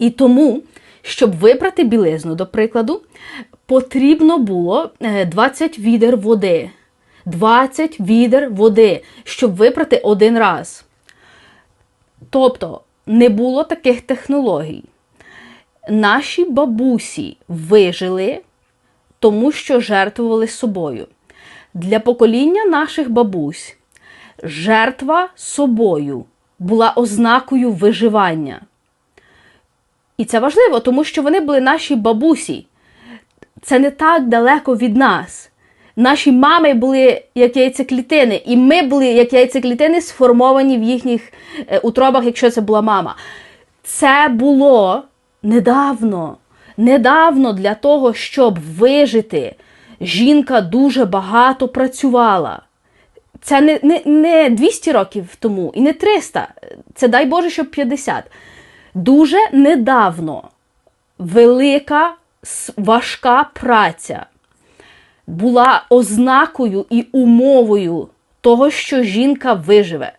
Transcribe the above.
І тому, щоб випрати білизну, до прикладу, потрібно було е, 20 відер води. 20 відер води, щоб випрати один раз. Тобто не було таких технологій. Наші бабусі вижили, тому що жертвували собою. Для покоління наших бабусь жертва собою була ознакою виживання. І це важливо, тому що вони були наші бабусі. Це не так далеко від нас. Наші мами були як яйцеклітини, і ми були як яйцеклітини, сформовані в їхніх е, утробах, якщо це була мама. Це було недавно. Недавно для того, щоб вижити, жінка дуже багато працювала. Це не, не, не 200 років тому і не 300. Це дай Боже, щоб 50. Дуже недавно велика важка праця була ознакою і умовою того, що жінка виживе.